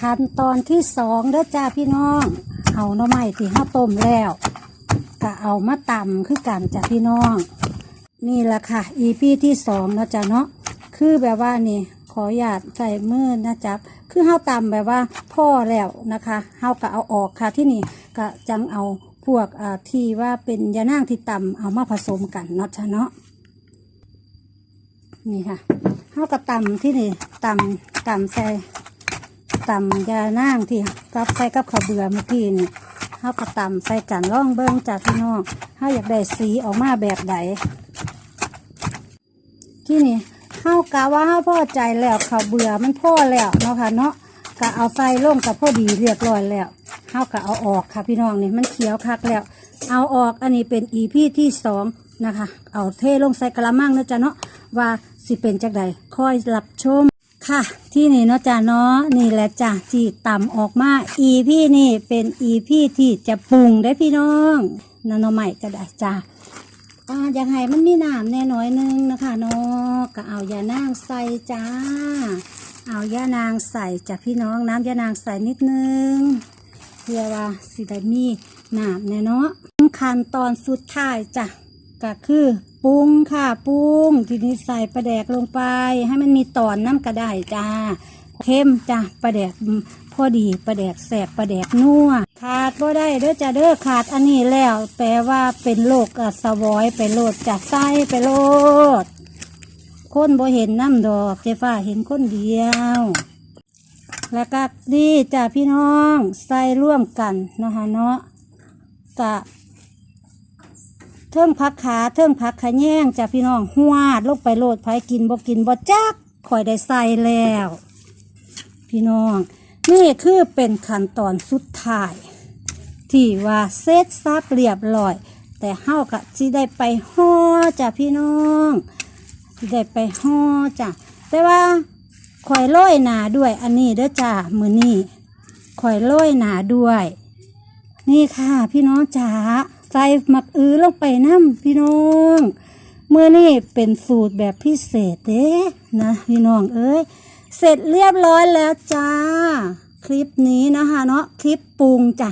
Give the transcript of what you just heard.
ขั้นตอนที่สองเด้อจ้าพี่น้องเอาหน่อไม้ที่ห้าต้มแล้วก็เอามาตำคือกันจ้าพี่น้อง นี่แหละค่ะ EP ที่สองเนาะจ้ะเนาะคือแบบว่านี่ขอหยาดใส่มือนะจ๊ะคือเฮาตำแบบว่าพ่อแล้วนะคะเฮาก็เอาออกค่ะที่นี่ก็จังเอาพวกที่ว่าเป็นยานางที่ตำเอามาผสมกันเนาะจ้ะเนาะนี่ค่ะเฮาก็ตำที่นี่ตำตำใส่ ตำยานางที่กับใส่กับข้าวเบื่อเมื่อกี้นี่เฮาก็ตำใส่กันล่องเบิ้งจ้ะพี่น้องเฮาอยากได้สีออกมาแบบใดที่นี่เฮากะว่าเฮาพอใจแล้วเขาวเบื่อมันพ่อแล้วเนาะค่ะเนาะกะเอาไฟลงกับพอดีเรียบร้อยแล้วเฮากะเอาออกค่ะพี่น้องนี่มันเขียวคักแล้ว เอาออกอันนี้เป็นอีพีที่สองนะคะ เอาเทลงใส่กระมังนะจ๊ะเนาะว่าสิเป็นจักใดคอยรับชม ค่ะ ที่นี่เนาะจ้ะเนาะนี่แหละจ้ะที่ต่ำออกมาอีพี่นี่เป็นอีพี่ที่จะปรุงได้พี่น้องนาโนใหม่ก็ได้จ้ะอ่าอยากให้มันมีน้ำแน่น้อยนึงนะคะเนาะก็เอายานางใส่จ้า เอายานางใส่จ้ะพี่น้องน้ำยานางใส่นิดนึงเพื่อว่าสิได้มีน้ำแน่เนาะขั้นตอนสุดท้ายจ้ะก็คือ ปรุงค่ะปรุงทีนี้ใส่ปลาแดกลงไป ให้มันมีตอนน้ำกระได้จ้าเข้มจ้ะปลาแดกพอดีปลาแดกแสบปลาแดกนัวขาดบ่ได้เด้อจ้ะเด้อขาดอันนี้แล้ว แปลว่าเป็นโรคอะสวอยไปโลดจากไส้ไปโลดคนบ่เห็นน้ำดอกเจฟ้าเห็นคนเดียว แล้วก็ดีจ้ะพี่น้องใส่ร่วมกันนะฮะเนาะกะ ทิงพักขาเทิงพักขะแยงจ้ะพี่น้องหวาดลงไปโลดไผกินบ่กินบ่จักข่อยได้ใส่แล้ว พี่น้อง นี่คือเป็นขั้นตอนสุดท้าย ที่ว่าเซตซับเรียบร้อย แต่เฮากะสิได้ไปห่อจ้ะพี่น้องสิได้ไปห่อจ้ะแต่ว่าข่อยโรยหนาด้วย อันนี้เด้อจ้ะมือนี้ข่อยโรยหนาด้วย นี่ค่ะ พี่น้องจ๋า ใส่หมักอื้อลงไปน้ำพี่น้องเมื่อนี่เป็นสูตรแบบพิเศษเด้นะพี่น้องเอ้ยเสร็จเรียบร้อยแล้วจ้า คลิปนี้นะคะเนาะคลิปปรุงจ้ะ